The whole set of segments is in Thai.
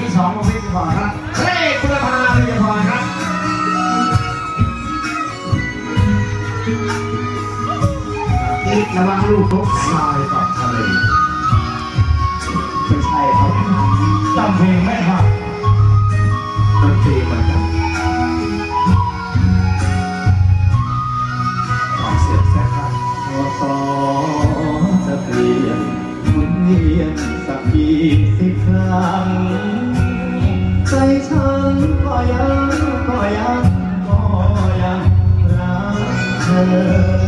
ที่สองของพี่พรครับเลขคุณภาพพี่พรครับอีกระวังลูกทุกทรายกับทะเลไม่ใช่ครับจำเพลง ก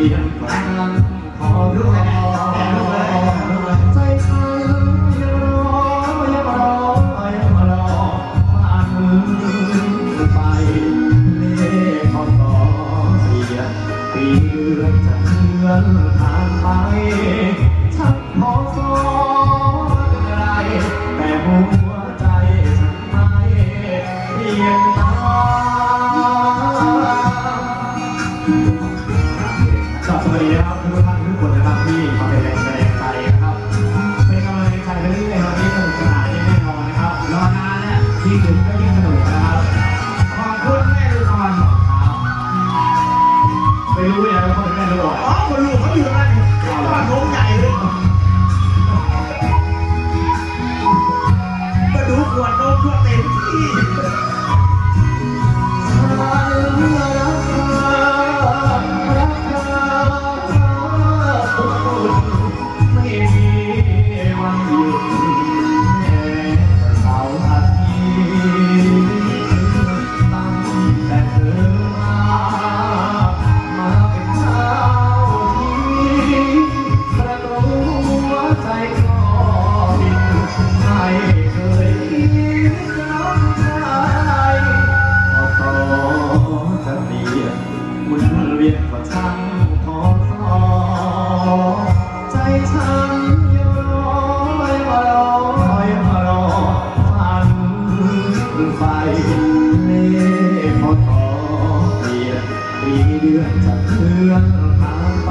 เดือนจะเคลื่อนผ่านไปฉันพอ วัสดีนะครับทุกท่านทุกคนนะครับที่มาเป็นแรงแรงใจนะครับเป็นกำลังใจไปเรื่อยๆวันนี้สนุกสนานแน่นอนนะครับรอนานแล้วที่ถึงก็ยิ่งสนุกนะครับขอบคุณแม่ลูกอ่อนไม่รู้ยังว่าเขาเป็นแม่หรือเปล่าอ๋อคนลูกเขาอยู่ตรงนั้นบ้านโน้มใหญ่เลยก็ดูขวดนมทั่วเต็มที่ ไฟเล่พอต่อเปลี่ยนปีเดือนจะเคลื่อนผ่านไป